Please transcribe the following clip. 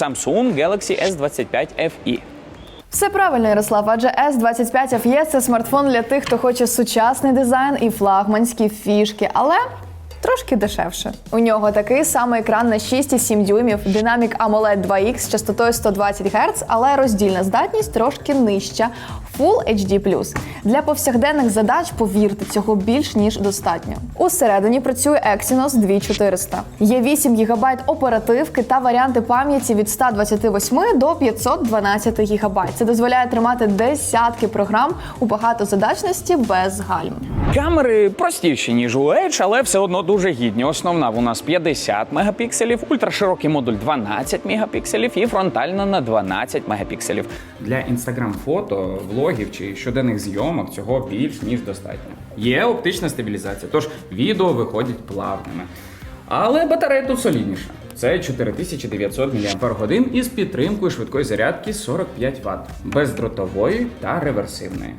Samsung Galaxy S25 FE. Все правильно, Ярослав, адже S25 FE – це смартфон для тих, хто хоче сучасний дизайн і флагманські фішки, але трошки дешевше. У нього такий самий екран на 6,7 дюймів, Dynamic AMOLED 2X з частотою 120 Гц, але роздільна здатність трошки нижча. Full HD+. Для повсякденних задач, повірте, цього більш ніж достатньо. Усередині працює Exynos 2400. Є 8 ГБ оперативки та варіанти пам'яті від 128 до 512 ГБ. Це дозволяє тримати десятки програм у багатозадачності без гальм. Камери простіші, ніж у Edge, але все одно дуже гідні. Основна у нас 50 мегапікселів, ультраширокий модуль 12 мегапікселів і фронтальна на 12 мегапікселів. Для інстаграм фото, влогів чи щоденних зйомок цього більш ніж достатньо. Є оптична стабілізація, тож відео виходять плавними. Але батарея тут солідніша. Це 4900 мАч із підтримкою швидкої зарядки 45 Вт, бездротової та реверсивної.